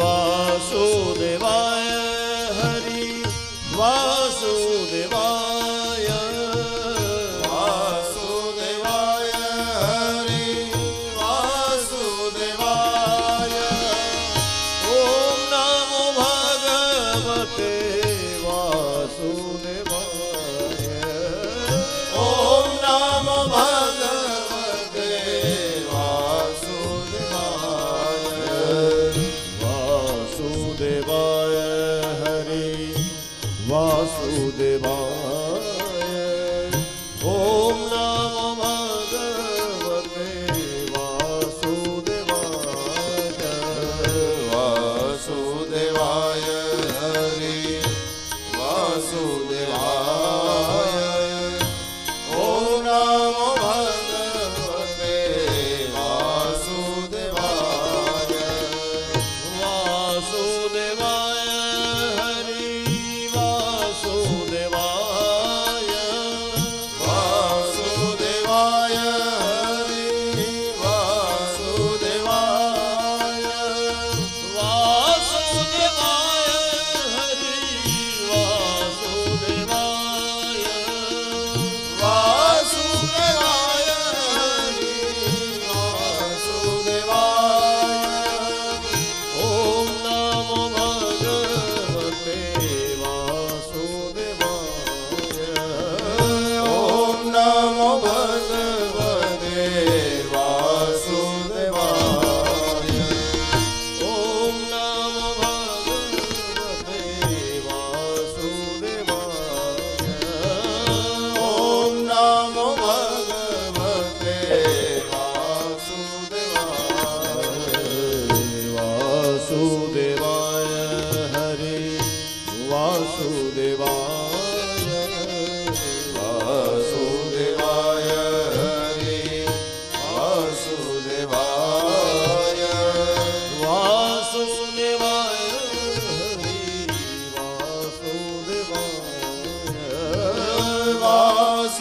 Vasudeva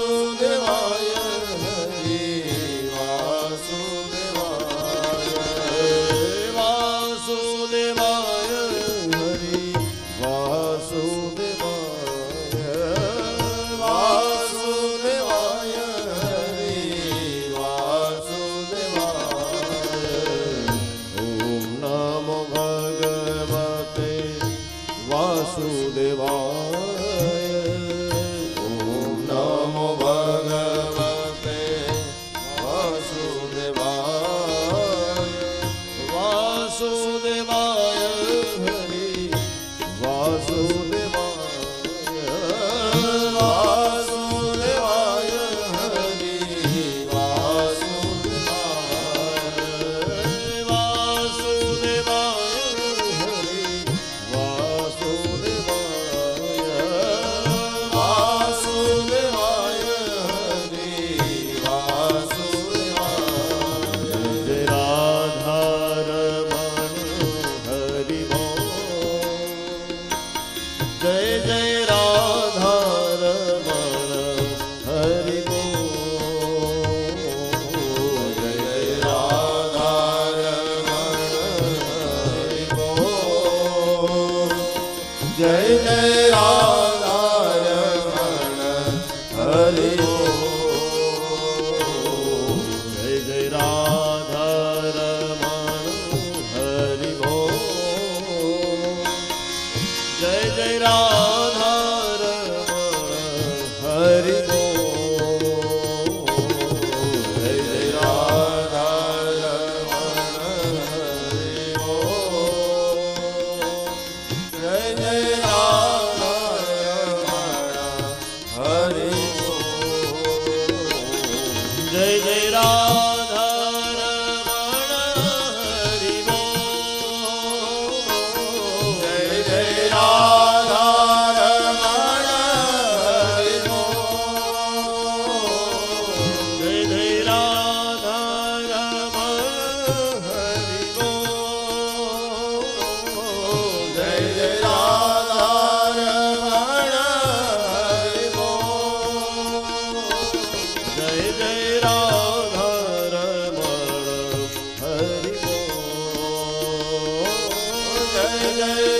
nosso Deus. Jai Hallelujah.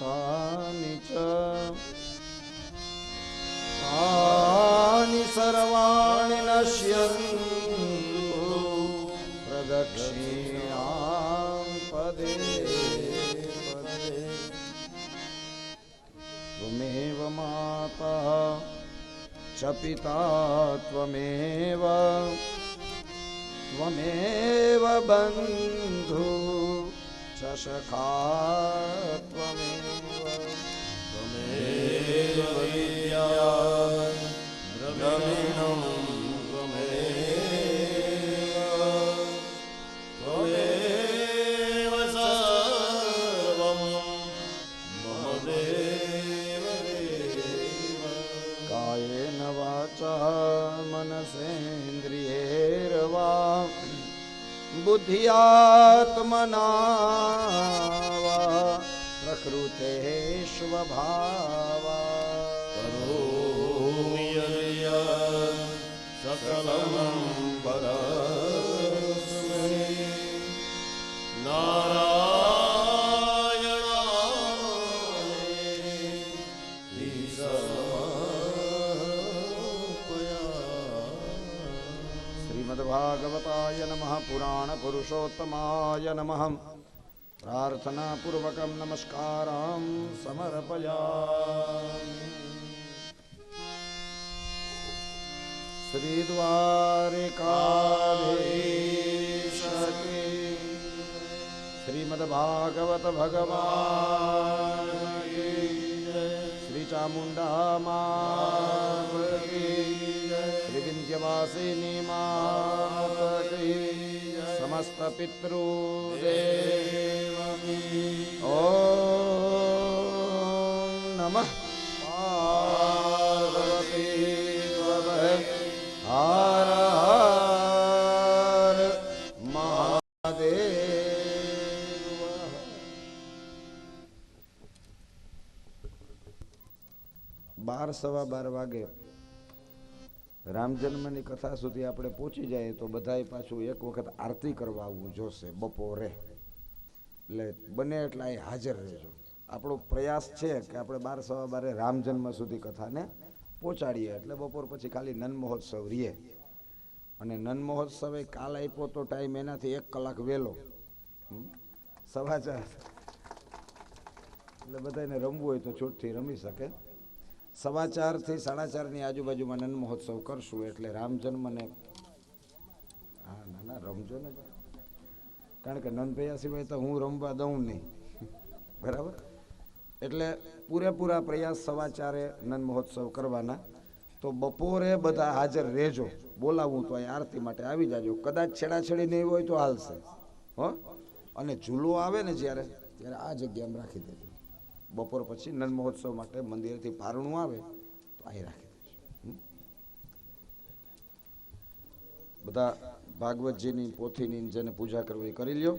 तानि च तानि सर्वाणि नश्यन्तु प्रदक्षिणां पदे पदे त्वमेव माता च पिता त्वमेव त्वमेव बन्धु Sashakatvamindva Tvameva Vidyan Brahminam बुद्धियात्मना प्रकृतेष्वभा श्रीमद्भागवताय नमः पुराणपुरुषोत्तमाय नमः प्रार्थनापूर्वकं नमस्कारां समर्पयामि श्रीद्वारिकाधीशके श्रीमद्भागवत भगवान् की નિત્યવાસિની માતી સમસ્ત પિતૃ દેવમી ઓ નમઃ પાર્વતી હર હર મહાદેવ સવા બાર વાગે રામ જન્મની કથા સુધી આપણે પહોંચી જાય તો બધાએ પાછું એક વખત આરતી કરવા આવવું જોશે, બપોરે. એટલે બને એટલા એ હાજર રહેજો. આપણો પ્રયાસ છે કે આપણે બાર સવા બારે રામ જન્મ સુધી કથાને પહોંચાડીએ. એટલે બપોર પછી ખાલી નન મહોત્સવ રહીએ. અને નન મહોત્સવે કાલ આપ્યો તો ટાઈમ એનાથી એક કલાક વહેલો? સવા ચાર. એટલે બધાને રમવું હોય તો છૂટથી રમી શકે. સવા ચારથી સાડા ચારની આજુબાજુમાં નંદ મહોત્સવ કરશું એટલે રામજન્મને હા ના ના રમજો ને કારણ કે નંદભૈયા સિવાય તો હું રમવા દઉં નહીં. બરાબર? એટલે પૂરેપૂરા પ્રયાસ સવા ચારે નંદ મહોત્સવ કરવાના. તો બપોરે બધા હાજર રહેજો. બોલાવું તો અહીં આરતી માટે આવી જાજો. કદાચ છેડાછેડી નહીં હોય તો હાલશે. હો? અને ઝૂલો આવે ને જ્યારે, ત્યારે આ જગ્યામાં રાખી દેજો. બપોર પછી નન મહોત્સવ માટે મંદિરેથી પારણું આવે, તો અહીં રાખી દઈશું? બધા ભાગવતજીની, પોથીની જેને પૂજા કરવી કરી લ્યો